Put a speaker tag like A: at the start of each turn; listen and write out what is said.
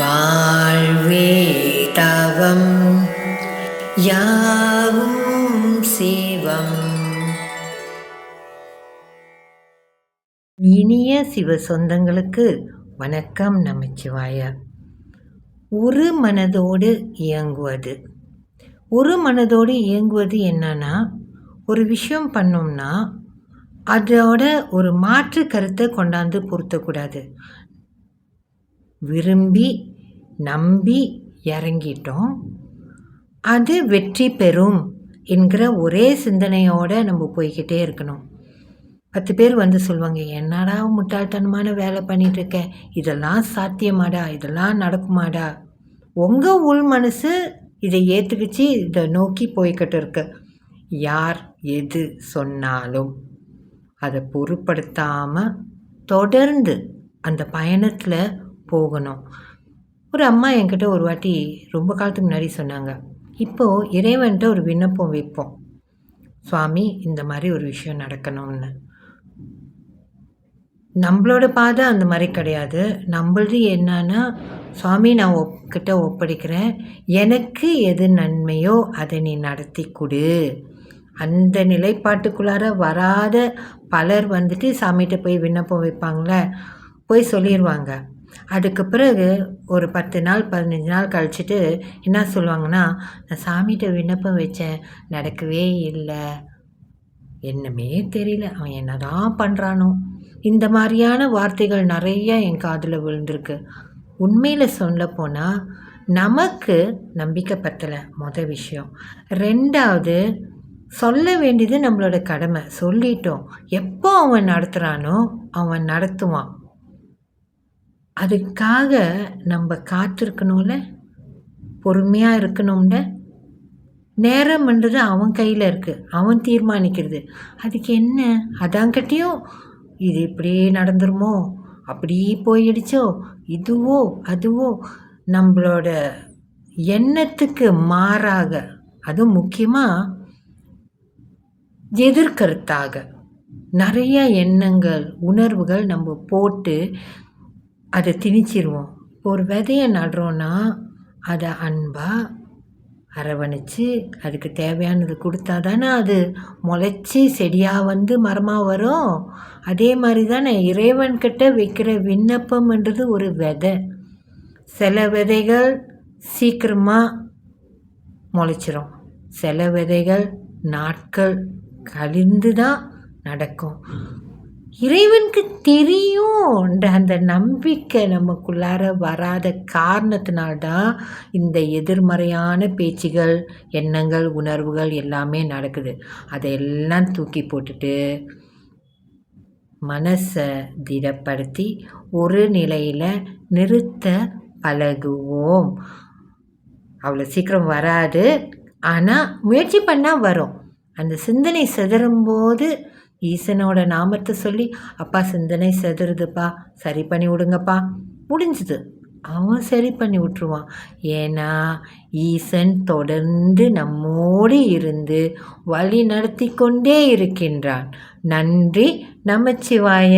A: வாழ்வே தவம் யாவும் சிவம். இனிய சிவ சொந்தங்களுக்கு வணக்கம் நமச்சிவாய. ஒரு மனதோடு இயங்குவது. ஒரு மனதோடு இயங்குவது என்னன்னா ஒரு விஷயம் பண்ணோம்னா அதோட ஒரு மாற்று கருத்தை கொண்டாந்து பொருத்தக்கூடாது. விரும்பி நம்பி இறங்கிட்டோம். அது வெற்றி பெறும் என்கிற ஒரே சிந்தனையோடு நம்ம போய்கிட்டே இருக்கணும். பத்து பேர் வந்து சொல்லுவாங்க என்னடா முட்டாள்தனமான வேலை பண்ணிகிட்ருக்க இதெல்லாம் சாத்தியமாடா? இதெல்லாம் நடக்குமாடா? உங்கள் உள் மனசு இதை ஏற்றுக்கிச்சு இதை நோக்கி போய்கிட்டு இருக்கு. யார் எது சொன்னாலும் அதை பொருட்படுத்தாமல் தொடர்ந்து அந்த பயணத்தில் போகணும். ஒரு அம்மா என்கிட்ட ஒரு வாட்டி ரொம்ப காலத்துக்கு முன்னாடி சொன்னாங்க இப்போது இறைவன்கிட்ட ஒரு விண்ணப்பம் வைப்போம். சுவாமி இந்த மாதிரி ஒரு விஷயம் நடக்கணும்னு. நம்மளோட பாதை அந்த மாதிரி கிடையாது. நம்மளது என்னன்னா சுவாமி நான் ஒப் கிட்ட ஒப்படைக்கிறேன். எனக்கு எது நன்மையோ அதை நீ நடத்தி கொடு. அந்த நிலைப்பாட்டுக்குள்ளார வராத பலர் வந்துட்டு சாமிகிட்ட போய் விண்ணப்பம் வைப்பாங்களே போய் சொல்லிடுவாங்க அதுக்கு பிறகு ஒரு பத்து நாள் பதினஞ்சு நாள் கழிச்சிட்டு என்ன சொல்லுவாங்கன்னா நான் சாமிகிட்ட விண்ணப்பம் வச்சேன் நடக்கவே இல்லை. என்னமே தெரியல. அவன் என்ன தான் பண்ணுறானோ இந்த மாதிரியான வார்த்தைகள் நிறையா என் காதில் விழுந்திருக்கு. உண்மையில் சொல்ல போனால் நமக்கு நம்பிக்கை பத்தலை மொதல் விஷயம். ரெண்டாவது சொல்ல வேண்டியது நம்மளோட கடமை. சொல்லிட்டோம். எப்போ அவன் நடத்துகிறானோ அவன் நடத்துவான். அதுக்காக நம்ம காத்திருக்கணும்ல? பொறுமையாக இருக்கணும்ல? நேரம்ன்றது அவன் கையில் இருக்குது அவன் தீர்மானிக்கிறது. அதுக்கு என்ன? அதாங்கட்டியும் இது இப்படி நடந்துருமோ? அப்படி போயிடுச்சோ? இதுவோ? அதுவோ? நம்மளோட எண்ணத்துக்கு மாறாக அதுவும் முக்கியமாக எதிர்கருத்தாக. நிறைய எண்ணங்கள் உணர்வுகள் நம்ம போட்டு அதை திணிச்சிருவோம். ஒரு விதையை நடுறோன்னா அதை அன்பாக அரவணைச்சு அதுக்கு தேவையானது கொடுத்தா தானே அது முளைச்சி செடியாக வந்து மரமாக வரும். அதே மாதிரி தானே இறைவன்கிட்ட வைக்கிற விண்ணப்பம்ன்றது ஒரு விதை. சில விதைகள் சீக்கிரமாக முளைச்சிரும். சில விதைகள் நாட்கள் கழிந்து தான் நடக்கும். இறைவனுக்கு தெரியும்ன்ற அந்த நம்பிக்கை நமக்குள்ளார வராத காரணத்தினால்தான் இந்த எதிர்மறையான பேச்சுகள் எண்ணங்கள் உணர்வுகள் எல்லாமே நடக்குது. அதையெல்லாம் தூக்கி போட்டுட்டு மனசை திடப்படுத்தி ஒரு நிலையில் நிறுத்த பழகுவோம். அவ்வளோ சீக்கிரம் வராது. ஆனால் முயற்சி பண்ணால் வரும். அந்த சிந்தனை செதறும்போது ஈசனோட நாமத்தை சொல்லி அப்பா சிந்தனை செதுருதுப்பா சரி பண்ணி விடுங்கப்பா. முடிஞ்சுது. அவன் சரி பண்ணி விட்ருவான் ஏன்னா ஈசன் தொடர்ந்து நம்மோடு இருந்து வழி நடத்தி கொண்டே இருக்கின்றான். நன்றி நமச்சிவாய.